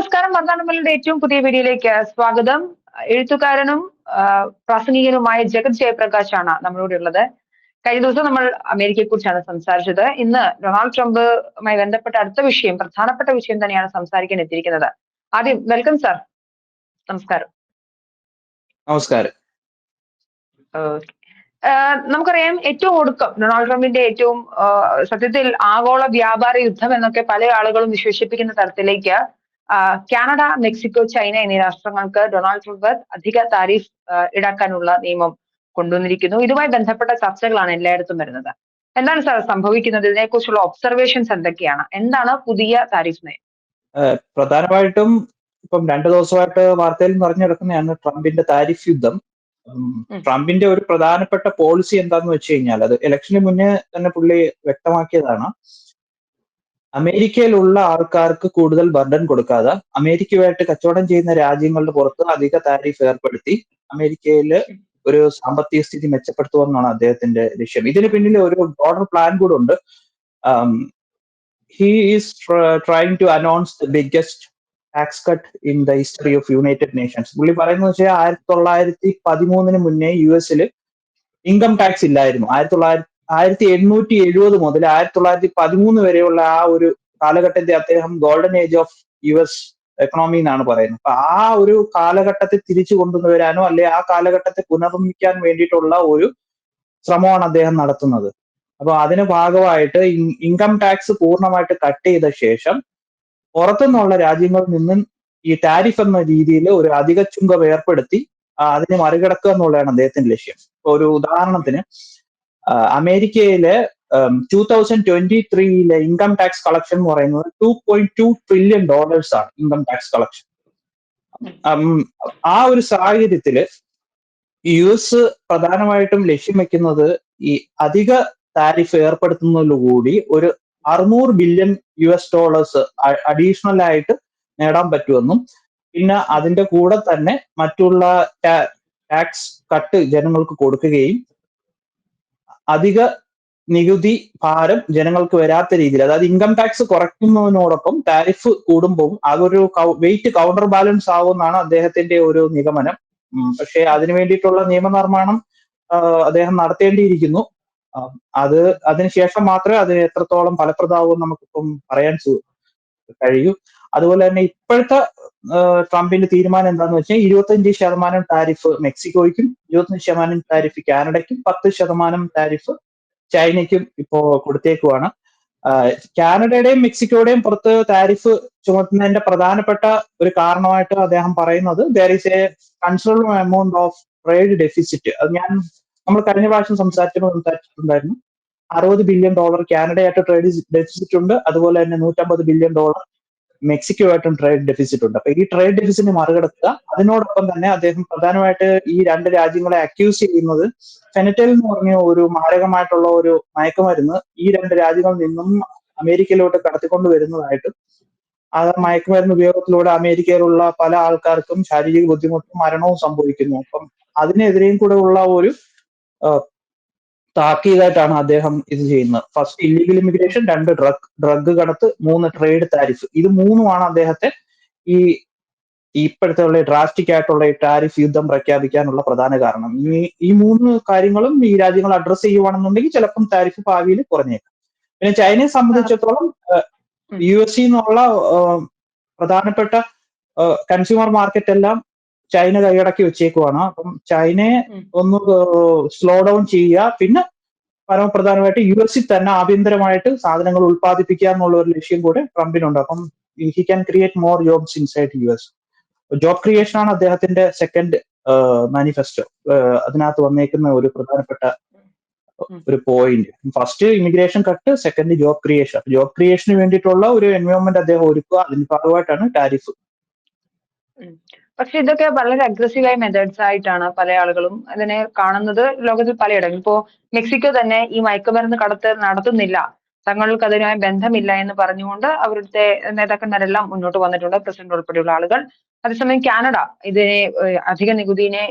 നമസ്കാരം. വർദ്ധാനമല്ലിയുടെ ഏറ്റവും പുതിയ വീഡിയോയിലേക്ക് സ്വാഗതം. എഴുത്തുകാരനും പ്രാസംഗികനുമായ ജഗത് ജയപ്രകാശ് ആണ് നമ്മളോട് ഉള്ളത്. കഴിഞ്ഞ ദിവസം നമ്മൾ അമേരിക്കയെ കുറിച്ചാണ് സംസാരിച്ചത്. ഇന്ന് ഡൊണാൾഡ് ട്രംപുമായി ബന്ധപ്പെട്ട അടുത്ത വിഷയം പ്രധാനപ്പെട്ട വിഷയം തന്നെയാണ് സംസാരിക്കാൻ എത്തിയിരിക്കുന്നത്. ആദ്യം വെൽക്കം സാർ. നമസ്കാരം. നമസ്കാരം. നമുക്കറിയാം ഏറ്റവും ഒടുക്കം ഡൊണാൾഡ് ട്രംപിന്റെ ഏറ്റവും സത്യത്തിൽ ആഗോള വ്യാപാര യുദ്ധം എന്നൊക്കെ പല ആളുകളും വിശേഷിപ്പിക്കുന്ന തരത്തിലേക്ക് കാനഡ മെക്സിക്കോ ചൈന എന്നീ രാഷ്ട്രങ്ങൾക്ക് ഡൊണാൾഡ് ട്രംപ് അധിക താരിഫ് ഈടാക്കാനുള്ള നിയമം കൊണ്ടുവന്നിരിക്കുന്നു. ഇതുമായി ബന്ധപ്പെട്ട ചർച്ചകളാണ് എല്ലായിടത്തും വരുന്നത്. എന്താണ് സാർ സംഭവിക്കുന്നത്? ഇതിനെക്കുറിച്ചുള്ള ഒബ്സർവേഷൻസ് എന്തൊക്കെയാണ്? എന്താണ് പുതിയ താരിഫ് നയം? പ്രധാനമായിട്ടും ഇപ്പം രണ്ടു ദിവസമായിട്ട് വാർത്തയിൽ നിറഞ്ഞു കിടക്കുന്നതാണ് ട്രംപിന്റെ താരിഫ് യുദ്ധം. ട്രംപിന്റെ ഒരു പ്രധാനപ്പെട്ട പോളിസി എന്താന്ന് വെച്ച് കഴിഞ്ഞാൽ അത് ഇലക്ഷന് മുന്നേ തന്നെ പുള്ളി വ്യക്തമാക്കിയതാണ്. അമേരിക്കയിലുള്ള ആൾക്കാർക്ക് കൂടുതൽ ബർഡൻ കൊടുക്കാതെ അമേരിക്കയുമായിട്ട് കച്ചവടം ചെയ്യുന്ന രാജ്യങ്ങളുടെ പുറത്ത് അധിക താരിഫ് ഏർപ്പെടുത്തി അമേരിക്കയിൽ ഒരു സാമ്പത്തിക സ്ഥിതി മെച്ചപ്പെടുത്തുക എന്നാണ് അദ്ദേഹത്തിന്റെ ലക്ഷ്യം. ഇതിന് പിന്നിൽ ഒരു ബ്രോഡർ പ്ലാൻ കൂടെ ഉണ്ട്. His trying to announce the biggest tax cut in the history of United Nations പുള്ളി പറയുന്നത് വെച്ചാൽ ആയിരത്തി തൊള്ളായിരത്തി പതിമൂന്നിന് മുന്നേ യു എസിൽ ഇൻകം ടാക്സ് ഇല്ലായിരുന്നു. ആയിരത്തി തൊള്ളായിരത്തി ആയിരത്തി എണ്ണൂറ്റി എഴുപത് മുതൽ ആയിരത്തി തൊള്ളായിരത്തി പതിമൂന്ന് വരെയുള്ള ആ ഒരു കാലഘട്ടത്തെ അദ്ദേഹം golden age of U S economy എന്നാണ് പറയുന്നത്. അപ്പൊ ആ ഒരു കാലഘട്ടത്തെ തിരിച്ചു കൊണ്ടുവരാനോ അല്ലെ ആ കാലഘട്ടത്തെ പുനർനിർമ്മിക്കാൻ വേണ്ടിയിട്ടുള്ള ഒരു ശ്രമമാണ് അദ്ദേഹം നടത്തുന്നത്. അപ്പൊ അതിന് ഭാഗമായിട്ട് ഇൻകം ടാക്സ് പൂർണമായിട്ട് കട്ട് ചെയ്ത ശേഷം പുറത്തുനിന്നുള്ള രാജ്യങ്ങളിൽ നിന്നും ഈ ടാരിഫ് എന്ന രീതിയിൽ ഒരു അധിക ചുങ്കം ഏർപ്പെടുത്തി അതിനെ മറികടക്കുക എന്നുള്ളതാണ് അദ്ദേഹത്തിന്റെ ലക്ഷ്യം. ഒരു ഉദാഹരണത്തിന് അമേരിക്കയിലെ ടൂ തൗസൻഡ് ട്വന്റി ത്രീയിലെ ഇൻകം ടാക്സ് കളക്ഷൻ എന്ന് പറയുന്നത് two point two trillion dollars ആണ് ഇൻകം ടാക്സ് കളക്ഷൻ ആ ഒരു സാഹചര്യത്തിൽ യു എസ് പ്രധാനമായിട്ടും ലക്ഷ്യം വെക്കുന്നത് ഈ അധിക താരിഫ് ഏർപ്പെടുത്തുന്നതിലൂടി ഒരു അറുന്നൂറ് billion U S dollars additional ആയിട്ട് നേടാൻ പറ്റുമെന്നും പിന്നെ അതിന്റെ കൂടെ തന്നെ മറ്റുള്ള ടാക്സ് കട്ട് ജനങ്ങൾക്ക് കൊടുക്കുകയും അധിക നികുതി ഭാരം ജനങ്ങൾക്ക് വരാത്ത രീതിയിൽ അതായത് ഇൻകം ടാക്സ് കുറയ്ക്കുന്നതിനോടൊപ്പം ടാരിഫ് കൂടുമ്പോൾ അതൊരു വെയിറ്റ് കൗണ്ടർ ബാലൻസ് ആവുമെന്നാണ് അദ്ദേഹത്തിന്റെ ഒരു നിഗമനം. പക്ഷേ അതിനു വേണ്ടിയിട്ടുള്ള നിയമനിർമ്മാണം അദ്ദേഹം നടത്തേണ്ടിയിരിക്കുന്നു. അത് അതിനുശേഷം മാത്രമേ അത് എത്രത്തോളം ഫലപ്രദമാവും നമുക്കിപ്പം പറയാൻ കഴിയൂ. അതുപോലെ തന്നെ ഇപ്പോഴത്തെ ട്രംപിന്റെ തീരുമാനം എന്താന്ന് വെച്ചാൽ ഇരുപത്തഞ്ച് ശതമാനം താരിഫ് മെക്സിക്കോയ്ക്കും ഇരുപത്തഞ്ച് ശതമാനം താരിഫ് കാനഡയ്ക്കും പത്ത് ശതമാനം താരിഫ് ചൈനയ്ക്കും ഇപ്പോ കൊടുത്തേക്കുവാണ്. കാനഡയുടെയും മെക്സിക്കോയുടെയും പുറത്ത് താരിഫ് ചുമത്തുന്നതിന്റെ പ്രധാനപ്പെട്ട ഒരു കാരണമായിട്ട് അദ്ദേഹം പറയുന്നത് there is a considerable amount of trade deficit അത് ഞാൻ നമ്മൾ കഴിഞ്ഞ പ്രാവശ്യം സംസാരിച്ചപ്പോൾ സംസാരിച്ചിട്ടുണ്ടായിരുന്നു. അറുപത് ബില്യൺ ഡോളർ കാനഡയായിട്ട് ട്രേഡ് ഡെഫിസിറ്റ് ഉണ്ട്. അതുപോലെ തന്നെ നൂറ്റമ്പത് ബില്യൺ ഡോളർ മെക്സിക്കോ ആയിട്ടും ട്രേഡ് ഡെഫിസിറ്റ് ഉണ്ട്. അപ്പൊ ഈ ട്രേഡ് ഡെഫിസിറ്റ് മറികടക്കുക. അതിനോടൊപ്പം തന്നെ അദ്ദേഹം പ്രധാനമായിട്ട് ഈ രണ്ട് രാജ്യങ്ങളെ അക്യൂസ് ചെയ്യുന്നത് ഫെനറ്റൽ എന്ന് പറഞ്ഞ ഒരു മാരകമായിട്ടുള്ള ഒരു മയക്കുമരുന്ന് ഈ രണ്ട് രാജ്യങ്ങളിൽ നിന്നും അമേരിക്കയിലോട്ട് കടത്തിക്കൊണ്ട് വരുന്നതായിട്ടും. ആ മയക്കുമരുന്ന് ഉപയോഗത്തിലൂടെ അമേരിക്കയിലുള്ള പല ആൾക്കാർക്കും ശാരീരിക ബുദ്ധിമുട്ടും മരണവും സംഭവിക്കുന്നു. അപ്പം അതിനെതിരെയും കൂടെ ഉള്ള ഒരു താക്കീതായിട്ടാണ് അദ്ദേഹം ഇത് ചെയ്യുന്നത്. ഫസ്റ്റ് ഇല്ലീഗൽ ഇമിഗ്രേഷൻ രണ്ട് ഡ്രഗ് ഡ്രഗ് കടത്ത് മൂന്ന് ട്രേഡ് താരിഫ് ഇത് മൂന്നുമാണ് അദ്ദേഹത്തെ ഈ ഇപ്പോഴത്തെ ഉള്ള ഡ്രാസ്റ്റിക് ആയിട്ടുള്ള ഈ ടാരിഫ് യുദ്ധം പ്രഖ്യാപിക്കാനുള്ള പ്രധാന കാരണം. ഈ ഈ മൂന്ന് കാര്യങ്ങളും ഈ രാജ്യങ്ങൾ അഡ്രസ് ചെയ്യുവാണെന്നുണ്ടെങ്കിൽ ചിലപ്പം താരിഫ് ഭാവിയിൽ കുറഞ്ഞേക്കാം. പിന്നെ ചൈനയെ സംബന്ധിച്ചിടത്തോളം. യു എസ് എന്നുള്ള പ്രധാനപ്പെട്ട കൺസ്യൂമർ മാർക്കറ്റ് എല്ലാം ചൈന കൈയടക്കി വെച്ചേക്കുവാണ്. അപ്പം ചൈനയെ ഒന്ന് സ്ലോ ഡൗൺ ചെയ്യുക. പിന്നെ പരമപ്രധാനമായിട്ട് യു എസിൽ തന്നെ ആഭ്യന്തരമായിട്ട് സാധനങ്ങൾ ഉൽപ്പാദിപ്പിക്കുക എന്നുള്ള ഒരു ലക്ഷ്യം കൂടെ ട്രംപിനുണ്ട്. അപ്പം he can create more jobs inside U S job creation ആണ് അദ്ദേഹത്തിന്റെ സെക്കൻഡ് മാനിഫെസ്റ്റോ അതിനകത്ത് വന്നേക്കുന്ന ഒരു പ്രധാനപ്പെട്ട ഒരു point first immigration cut second job creation job ക്രിയേഷന് വേണ്ടിയിട്ടുള്ള ഒരു എൻവയോൺമെന്റ് അദ്ദേഹം ഒരുക്കുക. അതിന് ഭാഗമായിട്ടാണ് ടാരിഫ് പക്ഷെ ഇതൊക്കെ വളരെ അഗ്രസീവായ മെത്തേഡ്സ് ആയിട്ടാണ് പല ആളുകളും അതിനെ കാണുന്നത് ലോകത്തിൽ പലയിടം ഇപ്പോ മെക്സിക്കോ തന്നെ ഈ മയക്കുമരുന്ന് കടത്ത് നടത്തുന്നില്ല. തങ്ങൾക്ക് അതിനുമായി ബന്ധമില്ല എന്ന് പറഞ്ഞുകൊണ്ട് അവരുടെ നേതാക്കന്മാരെല്ലാം മുന്നോട്ട് വന്നിട്ടുണ്ട് പ്രസിഡന്റ് ഉൾപ്പെടെയുള്ള ആളുകൾ. അതേസമയം കാനഡ ഇതിനെ അധിക നികുതിനെ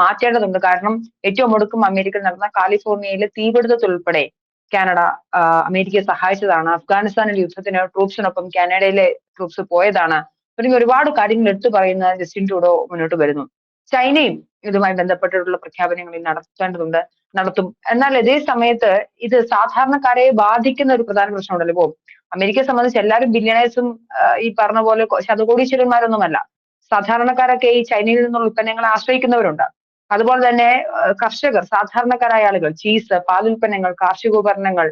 മാറ്റേണ്ടതുണ്ട്. കാരണം ഏറ്റവും ഒടുക്കം അമേരിക്കയിൽ നടന്ന കാലിഫോർണിയയിലെ തീപിടുത്തത്തിൽ ഉൾപ്പെടെ കാനഡ അമേരിക്കയെ സഹായിച്ചതാണ്. അഫ്ഗാനിസ്ഥാനിൽ യുദ്ധത്തിന് ട്രൂപ്സിനൊപ്പം കാനഡയിലെ ട്രൂപ്സ് പോയതാണ്. തുടങ്ങി ഒരുപാട് കാര്യങ്ങൾ എടുത്തു പറയുന്ന ജസ്റ്റിൻ ട്രൂഡോ മുന്നോട്ട് വരുന്നു. ചൈനയും ഇതുമായി ബന്ധപ്പെട്ടിട്ടുള്ള പ്രഖ്യാപനങ്ങൾ നടത്തേണ്ടതുണ്ട് നടത്തും. എന്നാൽ ഇതേ സമയത്ത് ഇത് സാധാരണക്കാരെ ബാധിക്കുന്ന ഒരു പ്രധാന പ്രശ്നമുണ്ടല്ലോ ഇപ്പോ. അമേരിക്കയെ സംബന്ധിച്ച് എല്ലാവരും ബില്യണേഴ്സും ഈ പറഞ്ഞ പോലെ ശതകോടീശ്വരന്മാരൊന്നുമല്ല. സാധാരണക്കാരൊക്കെ ഈ ചൈനയിൽ നിന്നുള്ള ഉൽപ്പന്നങ്ങളെ ആശ്രയിക്കുന്നവരുണ്ട്. അതുപോലെ തന്നെ കർഷകർ സാധാരണക്കാരായ ആളുകൾ ചീസ് പാലുൽപ്പന്നങ്ങൾ കാർഷിക ഉപകരണങ്ങൾ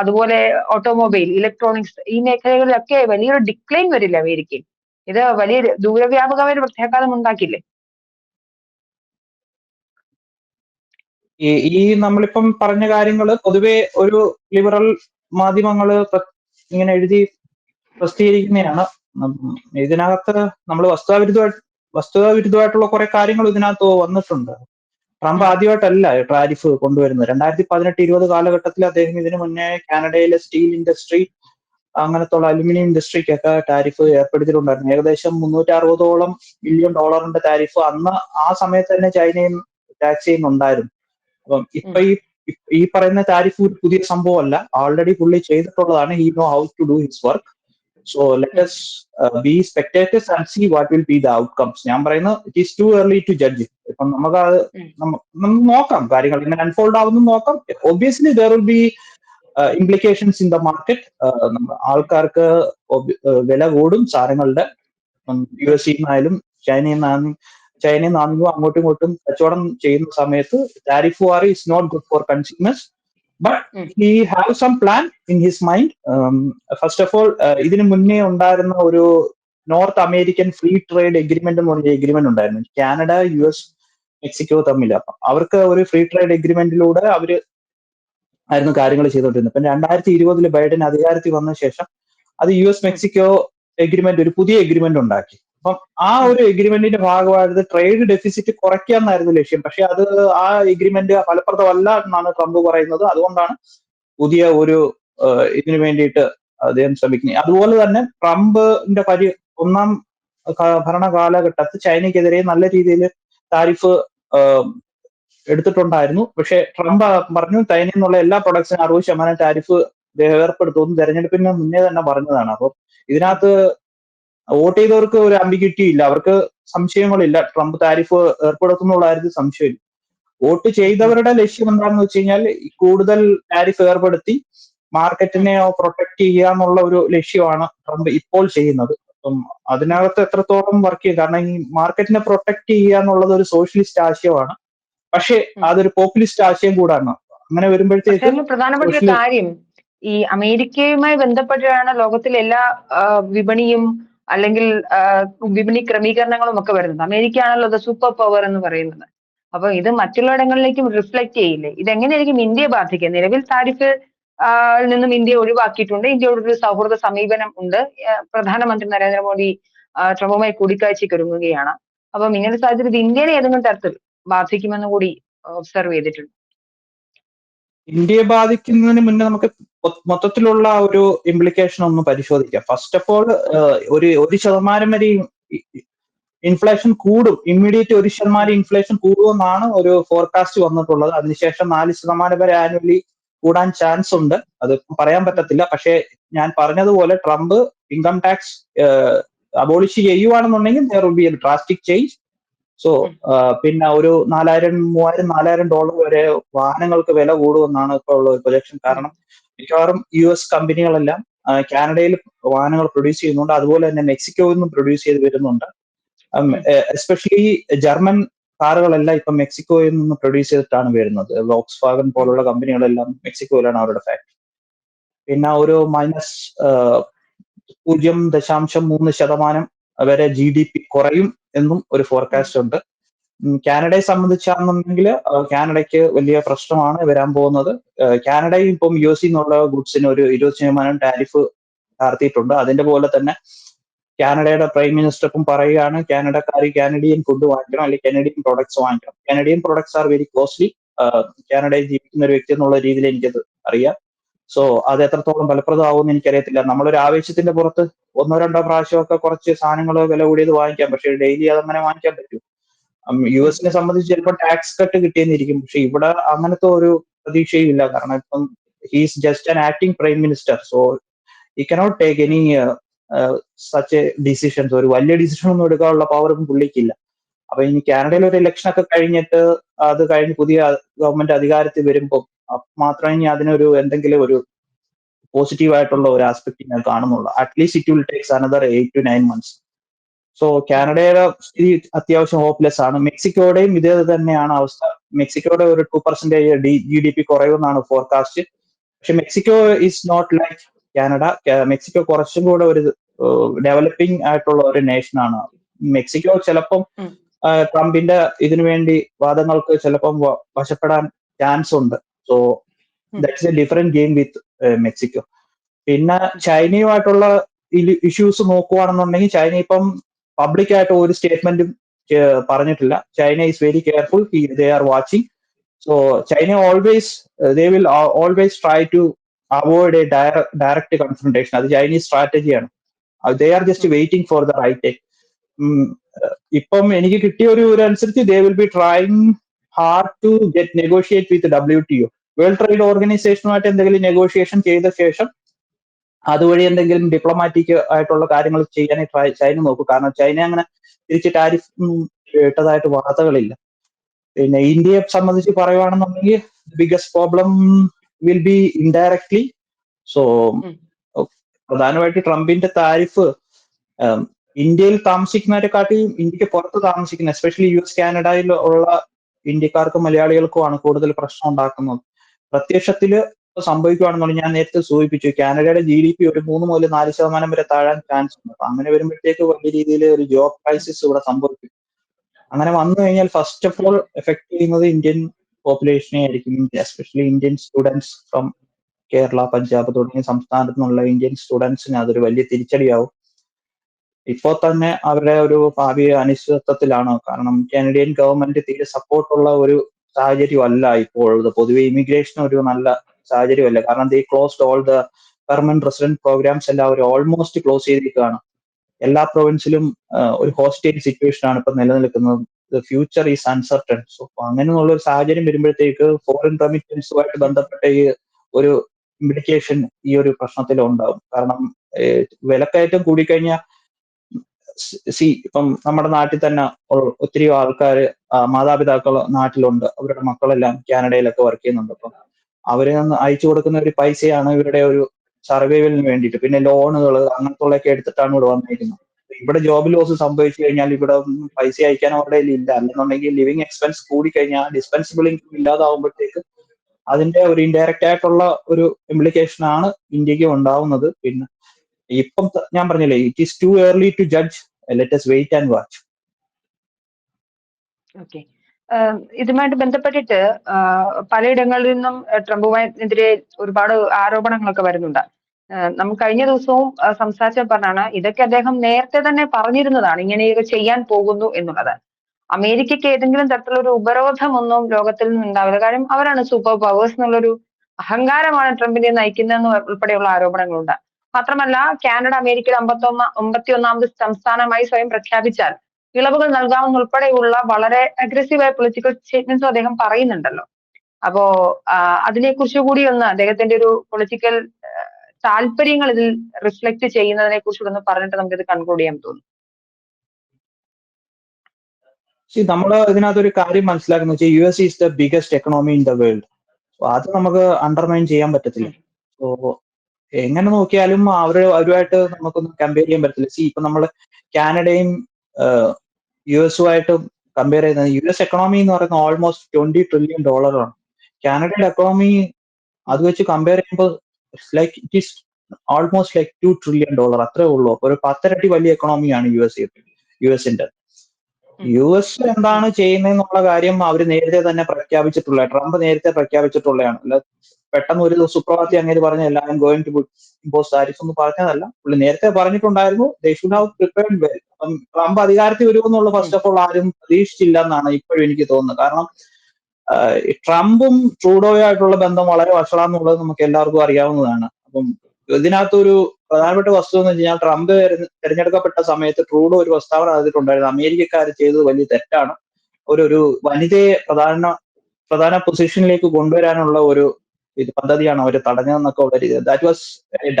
അതുപോലെ ഓട്ടോമൊബൈൽ ഇലക്ട്രോണിക്സ് ഈ മേഖലകളിലൊക്കെ വലിയൊരു ഡിക്ലൈൻ വരില്ല അമേരിക്കയിൽ. ഇത് വലിയ ദൂരവ്യാപകമായ ഒരു പ്രത്യാഘാതം ഉണ്ടാക്കില്ലേ ഈ നമ്മളിപ്പം പറഞ്ഞ കാര്യങ്ങൾ പൊതുവെ ഒരു ലിബറൽ മാധ്യമങ്ങൾ ഇങ്ങനെ എഴുതി പ്രസിദ്ധീകരിക്കുന്നതാണ് ഇതിനകത്ത് നമ്മൾ വസ്തുതാവിരുദ്ധമായിട്ട് വസ്തുതാവിരുദ്ധമായിട്ടുള്ള കുറെ കാര്യങ്ങൾ ഇതിനകത്ത് വന്നിട്ടുണ്ട്. ട്രംപ് ആദ്യമായിട്ടല്ല ടാരിഫ് കൊണ്ടുവരുന്നത്. രണ്ടായിരത്തി പതിനെട്ട് ഇരുപത് കാലഘട്ടത്തിൽ അദ്ദേഹം ഇതിനു മുന്നേ കാനഡയിലെ സ്റ്റീൽ ഇൻഡസ്ട്രി അങ്ങനത്തെ അലുമിനിയം ഇൻഡസ്ട്രിക്കൊക്കെ ടാരിഫ് ഏർപ്പെടുത്തിയിട്ടുണ്ടായിരുന്നു. ഏകദേശം മുന്നൂറ്റി അറുപതോളം ബില്യൺ ഡോളറിന്റെ ടാരിഫ് അന്ന് ആ സമയത്ത് തന്നെ ചൈനയും ടാക്സ് ചെയ്യുന്നുണ്ടായിരുന്നു. അപ്പം ഇപ്പൊ ഈ ഈ പറയുന്ന ടാരിഫ് ഒരു പുതിയ സംഭവമല്ല. ഓൾറെഡി പുള്ളി ചെയ്തിട്ടുള്ളതാണ്. He know how to do his work so let's be spectators and see what will be the outcomes ഞാൻ പറയുന്നത് it is too early to judge ഇപ്പം നമുക്ക് അത് നമുക്ക് നോക്കാം. കാര്യങ്ങൾ ഇങ്ങനെ അൺഫോൾഡ് ആവുന്നു നോക്കാം. Obviously there will be implications in the market ആൾക്കാർക്ക് വില കൂടും സാധനങ്ങളുടെ. യു എസ് ആയാലും ചൈനയിൽ നിന്നാണ് ചൈനയിൽ നിന്നാണെങ്കിലും അങ്ങോട്ടും ഇങ്ങോട്ടും കച്ചവടം ചെയ്യുന്ന സമയത്ത് tariff war is not good for consumers but. He have some plan in his mind first of all ഇതിനു മുന്നേ ഉണ്ടായിരുന്ന ഒരു North American free trade agreement എന്ന് പറഞ്ഞ എഗ്രിമെന്റ് ഉണ്ടായിരുന്നു. കാനഡ യു എസ് മെക്സിക്കോ തമ്മിൽ അപ്പം അവർക്ക് ഒരു ഫ്രീ ട്രേഡ് എഗ്രിമെന്റിലൂടെ അവർ ആയിരുന്നു കാര്യങ്ങൾ ചെയ്തുകൊണ്ടിരുന്നത്. പിന്നെ രണ്ടായിരത്തി ഇരുപതിൽ ബൈഡൻ അധികാരത്തിൽ വന്ന ശേഷം അത് യു എസ് മെക്സിക്കോ എഗ്രിമെന്റ് ഒരു പുതിയ എഗ്രിമെന്റ് ഉണ്ടാക്കി. അപ്പം ആ ഒരു എഗ്രിമെന്റിന്റെ ഭാഗമായിട്ട് ട്രേഡ് ഡെഫിസിറ്റ് കുറയ്ക്കുക എന്നായിരുന്നു ലക്ഷ്യം. പക്ഷെ അത് ആ എഗ്രിമെന്റ് ഫലപ്രദമല്ല എന്നാണ് ട്രംപ് പറയുന്നത്. അതുകൊണ്ടാണ് പുതിയ ഒരു ഇതിനു വേണ്ടിയിട്ട് അദ്ദേഹം ശ്രമിക്കുന്നത്. അതുപോലെ തന്നെ ട്രംപിന്റെ പരി ഒന്നാം ഭരണകാലഘട്ടത്ത് ചൈനയ്ക്കെതിരെ നല്ല രീതിയിൽ താരിഫ് എടുത്തിട്ടുണ്ടായിരുന്നു. പക്ഷെ ട്രംപ് പറഞ്ഞു ചൈനയിൽ നിന്നുള്ള എല്ലാ പ്രൊഡക്ട്സിനും അറുപത് ശതമാനം ടാരിഫ് ഏർപ്പെടുത്തുമെന്ന് തെരഞ്ഞെടുപ്പിന് മുന്നേ തന്നെ പറഞ്ഞതാണ്. അപ്പൊ ഇതിനകത്ത് വോട്ട് ചെയ്തവർക്ക് ഒരു അംബിക്യൂറ്റി ഇല്ല. അവർക്ക് സംശയങ്ങളില്ല. ട്രംപ് താരിഫ് ഏർപ്പെടുത്തുന്നുള്ള കാര്യത്തിൽ സംശയമില്ല വോട്ട് ചെയ്തവരുടെ ലക്ഷ്യം എന്താണെന്ന് വെച്ച് കഴിഞ്ഞാൽ കൂടുതൽ താരിഫ് ഏർപ്പെടുത്തി മാർക്കറ്റിനെ പ്രൊട്ടക്ട് ചെയ്യുക എന്നുള്ള ഒരു ലക്ഷ്യമാണ് ട്രംപ് ഇപ്പോൾ ചെയ്യുന്നത്. അപ്പം അതിനകത്ത് എത്രത്തോളം വർക്ക് ചെയ്യും? കാരണം ഈ മാർക്കറ്റിനെ പ്രൊട്ടക്ട് ചെയ്യുക എന്നുള്ളത് ഒരു സോഷ്യലിസ്റ്റ് ആശയമാണ്. പക്ഷേ അതൊരു പോപ്പുലിസ്റ്റ് ആശയം കൂടാണ്. അങ്ങനെ വരുമ്പോഴത്തേക്ക് പ്രധാനപ്പെട്ട ഒരു കാര്യം ഈ അമേരിക്കയുമായി ബന്ധപ്പെട്ടാണ് ലോകത്തിലെ എല്ലാ വിപണിയും അല്ലെങ്കിൽ വിപണി ക്രമീകരണങ്ങളും ഒക്കെ വരുന്നത്. അമേരിക്ക ആണല്ലോ സൂപ്പർ പവർ എന്ന് പറയുന്നത്. അപ്പൊ ഇത് മറ്റുള്ളയിടങ്ങളിലേക്കും റിഫ്ലക്ട് ചെയ്യില്ലേ? ഇതെങ്ങനെയായിരിക്കും ഇന്ത്യയെ ബാധിക്കുക നിലവിൽ താരിഫ് നിന്നും ഇന്ത്യ ഒഴിവാക്കിയിട്ടുണ്ട്. ഇന്ത്യയോട് ഒരു സൗഹൃദ സമീപനം ഉണ്ട്. പ്രധാനമന്ത്രി നരേന്ദ്രമോദി ട്രംപുമായി കൂടിക്കാഴ്ചയ്ക്ക് ഒരുങ്ങുകയാണ്. അപ്പം ഇങ്ങനെ സാഹചര്യത്തിൽ ഇന്ത്യയിലെ ഏതെങ്കിലും തരത്തിൽ ബാധിക്കുമെന്ന് കൂടി ഒബ്സർവ് ചെയ്തിട്ടുണ്ട്. ഇന്ത്യയെ ബാധിക്കുന്നതിന് മുന്നേ നമുക്ക് മൊത്തത്തിലുള്ള ഒരു ഇംപ്ലിക്കേഷൻ ഒന്ന് പരിശോധിക്കാം. ഫസ്റ്റ് ഓഫ് ഓൾ ഒരു ഒരു ശതമാനം വരെ ഇൻഫ്ലേഷൻ കൂടും. ഇമ്മീഡിയറ്റ് ഒരു ശതമാനം ഇൻഫ്ലേഷൻ കൂടുമെന്നാണ് ഒരു ഫോർകാസ്റ്റ് വന്നിട്ടുള്ളത്. അതിനുശേഷം നാല് ശതമാനം വരെ ആനുവലി കൂടാൻ ചാൻസ് ഉണ്ട്. അത് പറയാൻ പറ്റത്തില്ല. പക്ഷേ ഞാൻ പറഞ്ഞതുപോലെ Trump income tax abolish ചെയ്യുവാണെന്നുണ്ടെങ്കിൽ there will be a drastic change so പിന്നെ ഒരു നാലായിരം മൂവായിരം നാലായിരം ഡോളർ വരെ വാഹനങ്ങൾക്ക് വില കൂടുമെന്നാണ് ഇപ്പോൾ ഉള്ള ഒരു പ്രൊജക്ഷൻ കാരണം മിക്കവാറും യു എസ് കമ്പനികളെല്ലാം കാനഡയിൽ വാഹനങ്ങൾ പ്രൊഡ്യൂസ് ചെയ്യുന്നുണ്ട്. അതുപോലെ തന്നെ മെക്സിക്കോയിൽ നിന്നും പ്രൊഡ്യൂസ് ചെയ്ത് വരുന്നുണ്ട്. എസ്പെഷ്യലി ജർമ്മൻ കാറുകളെല്ലാം ഇപ്പം മെക്സിക്കോയിൽ നിന്ന് പ്രൊഡ്യൂസ് ചെയ്തിട്ടാണ് വരുന്നത്. വോക്സ് ഫാഗൻ പോലുള്ള കമ്പനികളെല്ലാം മെക്സിക്കോയിലാണ് അവരുടെ ഫാക്ടറി പിന്നെ ഒരു മൈനസ് പൂജ്യം ദശാംശം മൂന്ന് ശതമാനം വരെ ജി ഡി പി കുറയും എന്നും ഒരു ഫോർകാസ്റ്റ് ഉണ്ട്. കാനഡയെ സംബന്ധിച്ചാണെന്നുണ്ടെങ്കിൽ കാനഡയ്ക്ക് വലിയ പ്രശ്നമാണ് വരാൻ പോകുന്നത്. കാനഡയും ഇപ്പം യു എസ് എന്നുള്ള ഗുഡ്സിന് ഒരു ഇരുപത് ശതമാനം ടാരിഫ് നടത്തിയിട്ടുണ്ട്. അതിന്റെ പോലെ തന്നെ കാനഡയുടെ പ്രൈം മിനിസ്റ്റർ ഇപ്പം പറയുകയാണ് കാനഡക്കാർ കാനഡിയൻ ഫുഡ് വാങ്ങിക്കണം അല്ലെങ്കിൽ കാനഡിയൻ പ്രൊഡക്ട്സ് വാങ്ങിക്കണം. Canadian products are very costly കാനഡയിൽ ജീവിക്കുന്ന ഒരു വ്യക്തി എന്നുള്ള രീതിയിൽ എനിക്കത് അറിയാം. സോ അത് എത്രത്തോളം ഫലപ്രദമാവുമെന്ന് എനിക്കറിയത്തില്ല. നമ്മളൊരു ആവേശത്തിന്റെ പുറത്ത് ഒന്നോ രണ്ടോ പ്രാവശ്യമൊക്കെ കുറച്ച് സാധനങ്ങൾ വില കൂടിയത് വാങ്ങിക്കാം. പക്ഷേ ഡെയിലി അതങ്ങനെ വാങ്ങിക്കാൻ പറ്റും. യു എസിനെ സംബന്ധിച്ച് ചിലപ്പോൾ ടാക്സ് കട്ട് കിട്ടിയെന്നിരിക്കും. പക്ഷെ ഇവിടെ അങ്ങനത്തെ ഒരു പ്രതീക്ഷയും ഇല്ല. കാരണം ഇപ്പം he's just an acting prime minister so ഈ cannot take any such decisions ഒരു വലിയ ഡിസിഷൻ ഒന്നും എടുക്കാനുള്ള പവറും പുള്ളിക്കില്ല. അപ്പൊ ഇനി കാനഡയിൽ ഒരു ഇലക്ഷൻ ഒക്കെ കഴിഞ്ഞിട്ട് അത് കഴിഞ്ഞ് പുതിയ ഗവൺമെന്റ് അധികാരത്തിൽ വരുമ്പോൾ മാത്രമേ ഇനി അതിനൊരു എന്തെങ്കിലും ഒരു പോസിറ്റീവ് ആയിട്ടുള്ള ഒരു ആസ്പെക്ട് ഞാൻ കാണുന്നുള്ളൂ. At least it will takes another eight to nine months so കാനഡയുടെ സ്ഥിതി അത്യാവശ്യം ഹോപ്പ്ലെസ് ആണ്. മെക്സിക്കോയുടെയും ഇതേ തന്നെയാണ് അവസ്ഥ. മെക്സിക്കോയുടെ ഒരു two percentage D G D P കുറയുമെന്നാണ് forecast പക്ഷെ Mexico is not like Canada. Mexico കുറച്ചും കൂടെ ഒരു ഡെവലപ്പിംഗ് ആയിട്ടുള്ള ഒരു നേഷൻ ആണ്. മെക്സിക്കോ ചിലപ്പം ട്രംപിന്റെ ഇതിനു വേണ്ടി വാദങ്ങൾക്ക് ചിലപ്പം വശപ്പെടാൻ ചാൻസ് ഉണ്ട്. So that's a different game with Mexico. പിന്നെ ചൈനയുമായിട്ടുള്ള ഇഷ്യൂസ് നോക്കുവാണെന്നുണ്ടെങ്കിൽ ചൈന ഇപ്പം പബ്ലിക് ആയിട്ട് ഒരു സ്റ്റേറ്റ്മെന്റും പറഞ്ഞിട്ടില്ല. China is very careful they are watching so China always they will always try to avoid a direct confrontation അത് Chinese സ്ട്രാറ്റജിയാണ് they are just waiting for the right time ഇപ്പം എനിക്ക് കിട്ടിയ ഒരു അനുസരിച്ച് they will be trying hard to get negotiate with W T O world trade ഓർഗനൈസേഷനുമായിട്ട് എന്തെങ്കിലും negotiation ചെയ്ത ശേഷം അതുവഴി എന്തെങ്കിലും ഡിപ്ലോമാറ്റിക് ആയിട്ടുള്ള കാര്യങ്ങൾ ചെയ്യാനേ ട്രൈ ചൈന നോക്കൂ. കാരണം ചൈന അങ്ങനെ തിരിച്ച് ടാരിഫ് ഇട്ടതായിട്ട് വാർത്തകളില്ല. പിന്നെ ഇന്ത്യയെ സംബന്ധിച്ച് പറയുവാണെന്നുണ്ടെങ്കിൽ biggest problem will be indirectly so പ്രധാനമായിട്ട് ട്രംപിന്റെ താരിഫ് ഇന്ത്യയിൽ താമസിക്കുന്നവരെക്കാട്ടിയും ഇന്ത്യയ്ക്ക് പുറത്ത് താമസിക്കുന്ന എസ്പെഷ്യലി യു എസ് കാനഡയിൽ ഉള്ള ഇന്ത്യക്കാർക്കും മലയാളികൾക്കുമാണ് കൂടുതൽ പ്രശ്നം ഉണ്ടാക്കുന്നത്. പ്രത്യക്ഷത്തിൽ സംഭവിക്കുകയാണെന്നുണ്ടെങ്കിൽ ഞാൻ നേരത്തെ സൂചിപ്പിച്ചു കാനഡയുടെ ജി ഡി പി ഒരു മൂന്ന് മുതൽ നാല് ശതമാനം വരെ താഴാൻ ചാൻസ് ഉണ്ട്. അപ്പൊ അങ്ങനെ വരുമ്പോഴത്തേക്ക് വലിയ രീതിയിൽ ഒരു ജോബ് ക്രൈസിസ് ഇവിടെ സംഭവിക്കും. അങ്ങനെ വന്നു കഴിഞ്ഞാൽ ഫസ്റ്റ് ഓഫ് ഓൾ എഫക്ട് ചെയ്യുന്നത് ഇന്ത്യൻ പോപ്പുലേഷനെ ആയിരിക്കും. Especially Indian students from Kerala Punjab തുടങ്ങിയ സംസ്ഥാനത്തു നിന്നുള്ള ഇന്ത്യൻ സ്റ്റുഡൻസിന് അതൊരു വലിയ തിരിച്ചടിയാവും. ഇപ്പോൾ തന്നെ അവരുടെ ഒരു ഭാവി അനിശ്ചിതത്വത്തിലാണ്. കാരണം കാനഡിയൻ ഗവൺമെന്റ് തീരെ സപ്പോർട്ടുള്ള ഒരു സാഹചര്യമല്ല ഇപ്പോൾ. പൊതുവെ ഇമിഗ്രേഷൻ ഒരു നല്ല സാഹചര്യമല്ല. കാരണം they closed all the permanent resident programmes എല്ലാം അവർ ഓൾമോസ്റ്റ് ക്ലോസ് ചെയ്തിരിക്കുകയാണ്. എല്ലാ പ്രൊവിൻസിലും ഒരു ഹോസ്റ്റേജ് സിറ്റുവേഷൻ ആണ് ഇപ്പൊ നിലനിൽക്കുന്നത്. ഫ്യൂച്ചർ ഈസ് അൺസർട്ടൺ സോ അങ്ങനെ ഉള്ള ഒരു സാഹചര്യം വരുമ്പോഴത്തേക്ക് ഫോറിൻ റെമിറ്റൻസുമായിട്ട് ബന്ധപ്പെട്ട ഈ ഒരു ഇംപ്ലിക്കേഷൻ ഈ ഒരു പ്രശ്നത്തിൽ ഉണ്ടാവും കാരണം വിലക്കയറ്റം കൂടിക്കഴിഞ്ഞാൽ സി ഇപ്പം നമ്മുടെ നാട്ടിൽ തന്നെ ഒത്തിരി ആൾക്കാർ മാതാപിതാക്കൾ നാട്ടിലുണ്ട്. അവരുടെ മക്കളെല്ലാം കാനഡയിലൊക്കെ വർക്ക് ചെയ്യുന്നുണ്ട്. അപ്പം അവർ അയച്ചു കൊടുക്കുന്ന ഒരു പൈസയാണ് ഇവരുടെ ഒരു സർവൈവലിന് വേണ്ടിയിട്ട്. പിന്നെ ലോണുകൾ അങ്ങനത്തുള്ളതൊക്കെ എടുത്തിട്ടാണ് ഇവിടെ വന്നിരിക്കുന്നത്. ഇവിടെ ജോബ് ലോസ് സംഭവിച്ചു കഴിഞ്ഞാൽ ഇവിടെ പൈസ അയക്കാൻ അവരുടെ ഇല്ല. അല്ലെന്നുണ്ടെങ്കിൽ ലിവിങ് എക്സ്പെൻസ് കൂടി കഴിഞ്ഞാൽ ഡിസ്പെൻസിബിൾ ഇൻകം ഇല്ലാതാവുമ്പോഴത്തേക്ക് അതിന്റെ ഒരു ഇൻഡയറക്റ്റ് ആയിട്ടുള്ള ഒരു ഇംപ്ലിക്കേഷൻ ആണ് ഇന്ത്യയ്ക്ക് ഉണ്ടാവുന്നത്. പിന്നെ ഇപ്പം ഞാൻ പറഞ്ഞില്ലേ it is too early to judge let's wait and watch okay ഇതുമായിട്ട് ബന്ധപ്പെട്ടിട്ട് പലയിടങ്ങളിൽ നിന്നും ട്രംപുമായിട്ടെതിരെ ഒരുപാട് ആരോപണങ്ങളൊക്കെ വരുന്നുണ്ട്. നമുക്ക് കഴിഞ്ഞ ദിവസവും സംസാരിച്ച പറഞ്ഞാണ് ഇതൊക്കെ അദ്ദേഹം നേരത്തെ തന്നെ പറഞ്ഞിരുന്നതാണ് ഇങ്ങനെയൊക്കെ ചെയ്യാൻ പോകുന്നു എന്നുള്ളത്. അമേരിക്കയ്ക്ക് ഏതെങ്കിലും തരത്തിലുള്ള ഒരു ഉപരോധമൊന്നും ലോകത്തിൽ നിന്ന് ഉണ്ടാവില്ല കാര്യം അവരാണ് സൂപ്പർ പവേഴ്സ് എന്നുള്ളൊരു അഹങ്കാരമാണ് ട്രംപിനെ നയിക്കുന്നതെന്ന് ഉൾപ്പെടെയുള്ള ആരോപണങ്ങളുണ്ട്. മാത്രമല്ല കാനഡ അമേരിക്കയുടെ അമ്പത്തൊന്ന അമ്പത്തി ഒന്നാമത് സംസ്ഥാനമായി സ്വയം പ്രഖ്യാപിച്ചാൽ ഇളവുകൾ നൽകാമെന്നുൾപ്പെടെയുള്ള വളരെ അഗ്രസീവായ പൊളിറ്റിക്കൽ സ്റ്റേറ്റ്മെന്റ്സും അദ്ദേഹം പറയുന്നുണ്ടല്ലോ. അപ്പോ അതിനെക്കുറിച്ച് കൂടി ഒന്ന് അദ്ദേഹത്തിന്റെ ഒരു പൊളിറ്റിക്കൽ താല്പര്യങ്ങൾ ഇതിൽ റിഫ്ലക്ട് ചെയ്യുന്നതിനെ കുറിച്ച് ഒന്ന് പറഞ്ഞിട്ട് നമുക്ക് ഇത് കൺക്ലൂഡ് ചെയ്യാൻ തോന്നുന്നു നമ്മൾ ഇതിനകത്ത് ഒരു കാര്യം മനസ്സിലാക്കുന്ന. വെച്ചാൽ U S is the biggest economy in the world അത് നമുക്ക് അണ്ടർമൈൻ ചെയ്യാൻ പറ്റത്തില്ല. സോ എങ്ങനെ നോക്കിയാലും അവർ അവരുമായിട്ട് നമുക്കൊന്നും കമ്പയർ ചെയ്യാൻ പറ്റില്ല സി ഇപ്പൊ നമ്മൾ കാനഡയും യു എസുമായിട്ട് കമ്പയർ ചെയ്യുന്നത് യു എസ് എക്കണോമി എന്ന് പറയുന്നത് ഓൾമോസ്റ്റ് ട്വന്റി ട്രില്യൺ ഡോളറാണ് കാനഡയുടെ എക്കണോമി അത് വെച്ച് കമ്പയർ ചെയ്യുമ്പോൾ like it is almost like two trillion dollar അത്രേ ഉള്ളൂ. അപ്പൊ ഒരു പത്തരട്ടി വലിയ എക്കണോമിയാണ് യു എസ് യു എസിന്റെ യു എസ് എന്താണ് ചെയ്യുന്നതെന്നുള്ള കാര്യം അവർ നേരത്തെ തന്നെ പ്രഖ്യാപിച്ചിട്ടുള്ള ട്രംപ് നേരത്തെ പ്രഖ്യാപിച്ചിട്ടുള്ളതാണ്. അല്ല പെട്ടെന്ന് ഒരു സുപ്രഭാതി അങ്ങനെ പറഞ്ഞ എല്ലാവരും ഗോയിങ് ടു ഇമ്പോസ് താരിഫ് എന്ന് പറഞ്ഞതല്ല. പുള്ളി നേരത്തെ പറഞ്ഞിട്ടുണ്ടായിരുന്നു they should have prepared well അപ്പം ട്രംപ് അധികാരത്തിൽ വരുമെന്നുള്ള ഫസ്റ്റ് ഓഫ് ഓൾ ആരും പ്രതീക്ഷിച്ചില്ല എന്നാണ് ഇപ്പോഴും എനിക്ക് തോന്നുന്നത്. കാരണം ട്രംപും ട്രൂഡോയായിട്ടുള്ള ബന്ധം വളരെ വഷളാന്നുള്ളത് നമുക്ക് എല്ലാവർക്കും അറിയാവുന്നതാണ്. അപ്പം ഇതിനകത്തൊരു പ്രധാനപ്പെട്ട വസ്തു എന്ന് വെച്ച് കഴിഞ്ഞാൽ ട്രംപ് തെരഞ്ഞെടുക്കപ്പെട്ട സമയത്ത് ട്രൂഡോ ഒരു പ്രസ്താവന നടത്തിയിട്ടുണ്ടായിരുന്നു. അമേരിക്കക്കാർ ചെയ്തത് വലിയ തെറ്റാണ്. ഒരു ഒരു വനിതയെ പ്രധാന പ്രധാന പൊസിഷനിലേക്ക് കൊണ്ടുവരാനുള്ള ഒരു ഇത് പദ്ധതിയാണ് അവർ തടഞ്ഞതെന്നൊക്കെ ഉള്ള രീതി that was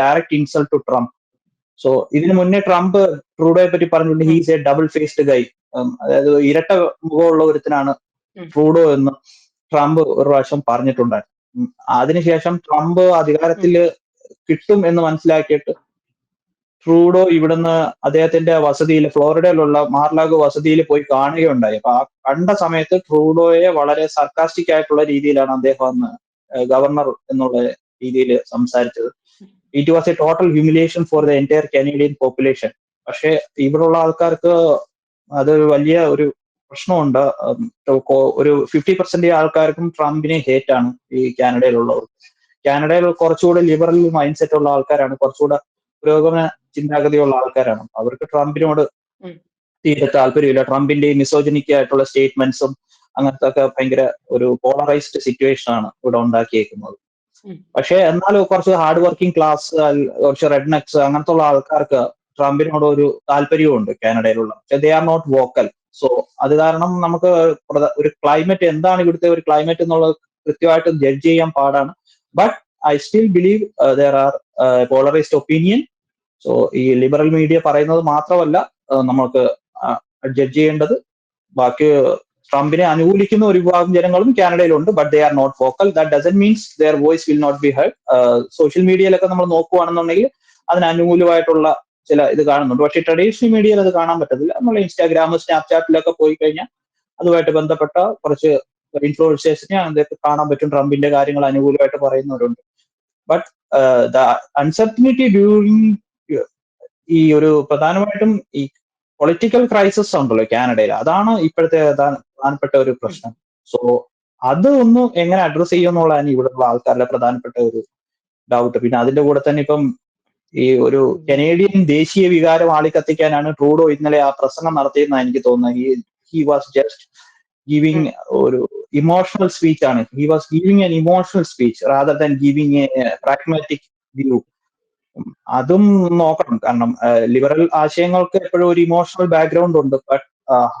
direct insult to Trump so ഇതിനു മുന്നേ ട്രംപ് ട്രൂഡോയെ പറ്റി പറഞ്ഞിട്ടുണ്ട് he's a double faced guy അതായത് ഇരട്ട മുഖമുള്ള ഒരുത്തനാണ് ട്രൂഡോ എന്ന് ട്രംപ് ഒരു പ്രാവശ്യം പറഞ്ഞിട്ടുണ്ടായിരുന്നു. അതിനുശേഷം ട്രംപ് അധികാരത്തിൽ കിട്ടും എന്ന് മനസ്സിലാക്കിയിട്ട് ട്രൂഡോ ഇവിടുന്ന് അദ്ദേഹത്തിന്റെ വസതിയിൽ ഫ്ലോറിഡയിലുള്ള മാർലാഗോ വസതിയിൽ പോയി കാണുകയുണ്ടായി. അപ്പൊ ആ കണ്ട സമയത്ത് ട്രൂഡോയെ വളരെ സർക്കാസ്റ്റിക് ആയിട്ടുള്ള രീതിയിലാണ് അദ്ദേഹം അന്ന് ഗവർണർ എന്നുള്ള രീതിയിൽ സംസാരിച്ചത്. It was a total humiliation for the entire Canadian population പക്ഷേ ഇവിടെയുള്ള ആൾക്കാർക്ക് അത് വലിയ ഒരു പ്രശ്നമുണ്ട്. ഒരു ഫിഫ്റ്റി പെർസെന്റ് ആൾക്കാർക്കും ട്രംപിനെ ഹേറ്റ് ആണ് ഈ കാനഡയിലുള്ളവർ കാനഡയിൽ കുറച്ചുകൂടെ ലിബറൽ മൈൻഡ് സെറ്റ് ഉള്ള ആൾക്കാരാണ് കുറച്ചുകൂടെ പുരോഗമന ചിന്താഗതിയുള്ള ആൾക്കാരാണ്. അവർക്ക് ട്രംപിനോട് തീരെ താല്പര്യമില്ല. ട്രംപിന്റെ മിസോജനിക് ആയിട്ടുള്ള സ്റ്റേറ്റ്മെന്റ്സും അങ്ങനത്തെ ഒക്കെ ഭയങ്കര ഒരു പോളറൈസ്ഡ് സിറ്റുവേഷൻ ആണ് ഇവിടെ ഉണ്ടാക്കിയേക്കുന്നത്. പക്ഷെ എന്നാലും കുറച്ച് ഹാർഡ് വർക്കിംഗ് ക്ലാസ് കുറച്ച് റെഡ് നെക്സ് അങ്ങനത്തെ ഉള്ള ആൾക്കാർക്ക് ട്രംപിനോട് ഒരു താല്പര്യമുണ്ട് കാനഡയിലുള്ള. പക്ഷെ they are not vocal so അത് കാരണം നമുക്ക് ഒരു ക്ലൈമറ്റ് എന്താണ് ഇവിടുത്തെ ഒരു ക്ലൈമറ്റ് എന്നുള്ളത് കൃത്യമായിട്ട് ജഡ്ജ് ചെയ്യാൻ പാടാണ്. But I still believe there are polarised opinion so ഈ ലിബറൽ മീഡിയ പറയുന്നത് മാത്രമല്ല uh, നമുക്ക് ജഡ്ജ് ചെയ്യേണ്ടത്. ബാക്കി ട്രംപിനെ അനുകൂലിക്കുന്ന ഒരു വിഭാഗം ജനങ്ങളും കാനഡയിലുണ്ട് but they are not vocal that doesn't means their voice will not be heard social മീഡിയയിലൊക്കെ നമ്മൾ നോക്കുകയാണെന്നുണ്ടെങ്കിൽ അതിന് അനുകൂലമായിട്ടുള്ള ചില ഇത് കാണുന്നുണ്ട്. പക്ഷേ ട്രഡീഷണൽ മീഡിയയിൽ അത് കാണാൻ പറ്റത്തില്ല. നമ്മൾ ഇൻസ്റ്റാഗ്രാം സ്നാപ്ചാറ്റിലൊക്കെ പോയി കഴിഞ്ഞാൽ അതുമായിട്ട് ബന്ധപ്പെട്ട കുറച്ച് ഇൻഫ്ലുവൻസേഴ്സിനെ അതൊക്കെ കാണാൻ പറ്റും. ട്രംപിന്റെ കാര്യങ്ങൾ അനുകൂലമായിട്ട് പറയുന്നവരുണ്ട്. ബട്ട് ദ അൺസർട്ടനിറ്റി ഡ്യൂറിങ് ഈ ഒരു പ്രധാനമായിട്ടും ഈ പൊളിറ്റിക്കൽ ക്രൈസിസ് ഉണ്ടല്ലോ കാനഡയിൽ. അതാണ് ഇപ്പോഴത്തെ പ്രധാനപ്പെട്ട ഒരു പ്രശ്നം. സോ അത് ഒന്ന് എങ്ങനെ അഡ്രസ് ചെയ്യുമെന്നുള്ളതാണ് ഇവിടെയുള്ള ആൾക്കാരുടെ പ്രധാനപ്പെട്ട ഒരു ഡൗട്ട് പിന്നെ അതിന്റെ കൂടെ തന്നെ ഇപ്പം ഈ ഒരു കനേഡിയൻ ദേശീയ വികാരം ആളിക്കത്തിക്കാനാണ് ട്രൂഡോ ഇന്നലെ ആ പ്രസംഗം നടത്തിയെന്നാണ് എനിക്ക് തോന്നുന്നത്. ഹി വാസ് ജസ്റ്റ് ഗിവിങ് ഒരു ഇമോഷണൽ സ്പീച്ച് ആണ്. He was giving an emotional speech rather than giving a pragmatic view അതും നോക്കണം. കാരണം ലിബറൽ ആശയങ്ങൾക്ക് എപ്പോഴും ഒരു ഇമോഷണൽ ബാക്ക്ഗ്രൗണ്ട് ഉണ്ട്. But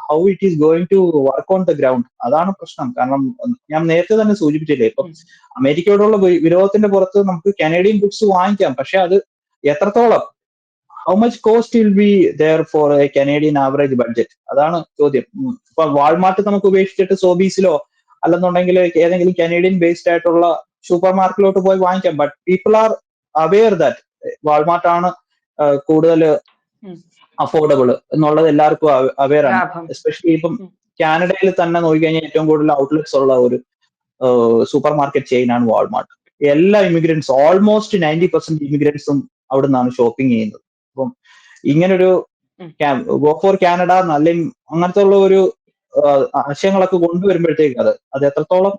how it is going to work on the ground അതാണ് പ്രശ്നം കാരണം ഞാൻ നേരത്തെ തന്നെ സൂചിപ്പിച്ചില്ലേ ഇപ്പം. അമേരിക്കയോടുള്ള വിരോധത്തിന്റെ പുറത്ത് നമുക്ക് കനേഡിയൻ ബുക്സ് വാങ്ങിക്കാം പക്ഷെ അത് എത്രത്തോളം how much cost will be there for a Canadian average budget അതാണ് ചോദ്യം. ഇപ്പൊ വാൾമാർട്ട് നമുക്ക് ഉപേക്ഷിച്ചിട്ട് സോബീസിലോ അല്ലെന്നുണ്ടെങ്കിൽ ഏതെങ്കിലും കനേഡിയൻ ബേസ്ഡ് ആയിട്ടുള്ള സൂപ്പർ മാർക്കറ്റിലോട്ട് പോയി വാങ്ങിക്കാം but people are aware that Walmart ആണ് കൂടുതൽ. അഫോർഡബിൾ എന്നുള്ളത് എല്ലാവർക്കും അവെയർ ആണ്. എസ്പെഷ്യലി ഇപ്പം കാനഡയിൽ തന്നെ നോക്കിക്കഴിഞ്ഞാൽ ഏറ്റവും കൂടുതൽ ഔട്ട്ലെറ്റ്സ് ഉള്ള ഒരു സൂപ്പർ മാർക്കറ്റ് ചെയിൻ ആണ് വാൾമാർട്ട് എല്ലാ ഇമിഗ്രൻസ് ഓൾമോസ്റ്റ് നയന്റി പെർസെന്റ് ഇമിഗ്രൻസും അവിടെ നിന്നാണ് ഷോപ്പിംഗ് ചെയ്യുന്നത്. അപ്പം ഇങ്ങനൊരു ഗോ ഫോർ കാനഡ നല്ല അങ്ങനത്തെ ഉള്ള ഒരു ആശയങ്ങളൊക്കെ കൊണ്ടുവരുമ്പോഴത്തേക്ക് അത് അത് എത്രത്തോളം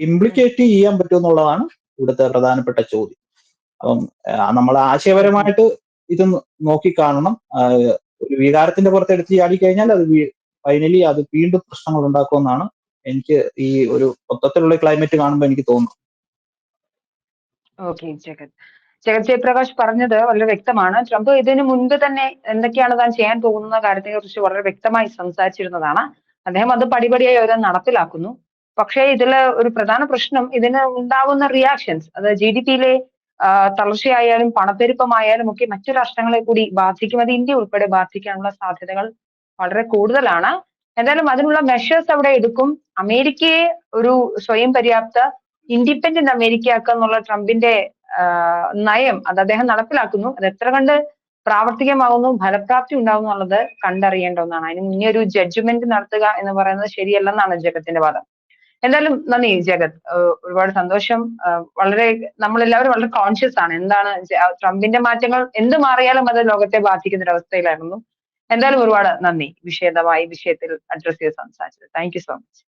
ഇംപ്ലിക്കേറ്റ് ചെയ്യാൻ പറ്റും എന്നുള്ളതാണ് ഇവിടുത്തെ പ്രധാനപ്പെട്ട ചോദ്യം. അപ്പം നമ്മൾ ആശയപരമായിട്ട് ഇത് നോക്കിക്കാണണം ഒരു വികാരത്തിന്റെ പുറത്ത് എടുത്ത് ചാടിക്കഴിഞ്ഞാൽ അത് ഫൈനലി അത് വീണ്ടും പ്രശ്നങ്ങൾ ഉണ്ടാക്കുമെന്നാണ് എനിക്ക് ഈ ഒരു മൊത്തത്തിലുള്ള ക്ലൈമറ്റ് കാണുമ്പോൾ എനിക്ക് തോന്നുന്നു ജഗത്. ജയപ്രകാശ് പറഞ്ഞത് വളരെ വ്യക്തമാണ്. ട്രംപ് ഇതിനു മുൻപ് തന്നെ എന്തൊക്കെയാണ് താൻ ചെയ്യാൻ പോകുന്ന കാര്യത്തെ കുറിച്ച് വളരെ വ്യക്തമായി സംസാരിച്ചിരുന്നതാണ്. അദ്ദേഹം അത് പടിപടിയായി ഓരോ നടപ്പിലാക്കുന്നു. പക്ഷേ ഇതിൽ ഒരു പ്രധാന പ്രശ്നം ഇതിന് ഉണ്ടാവുന്ന റിയാക്ഷൻസ് അത് ജി ഡി പിയിലെ തളർച്ചയായാലും പണപ്പെരുപ്പമായാലും ഒക്കെ മറ്റു രാഷ്ട്രങ്ങളെ കൂടി ബാധിക്കും. അത് ഇന്ത്യ ഉൾപ്പെടെ ബാധിക്കാനുള്ള സാധ്യതകൾ വളരെ കൂടുതലാണ്. എന്തായാലും അതിനുള്ള മെഷേഴ്സ് അവിടെ എടുക്കും. അമേരിക്കയെ ഒരു സ്വയം പര്യാപ്ത ഇൻഡിപെൻഡന്റ് അമേരിക്ക ആക്കുക എന്നുള്ള ട്രംപിന്റെ നയം അത് അദ്ദേഹം നടപ്പിലാക്കുന്നു. അത് എത്ര കണ്ട് പ്രാവർത്തികമാകുന്നു ഫലപ്രാപ്തി ഉണ്ടാകുന്നുള്ളത് എന്നുള്ളത് കണ്ടറിയേണ്ട ഒന്നാണ്. അതിന് മുന്നേ ഒരു ജഡ്ജ്മെന്റ് നടത്തുക എന്ന് പറയുന്നത് ശരിയല്ലെന്നാണ് ജഗത്തിന്റെ വാദം. എന്തായാലും നന്ദി ജഗത്. ഒരുപാട് സന്തോഷം. വളരെ നമ്മളെല്ലാവരും വളരെ കോൺഷ്യസ് ആണ്. എന്താണ് ട്രംപിന്റെ മാറ്റങ്ങൾ എന്ത് മാറിയാലും അത് ലോകത്തെ ബാധിക്കുന്ന ഒരു അവസ്ഥയിലായിരുന്നു എന്തായാലും ഒരുപാട് നന്ദി വിഷയതമായി വിഷയത്തിൽ അഡ്രസ് ചെയ്ത് സംസാരിച്ചത് താങ്ക് യു സോ മച്ച്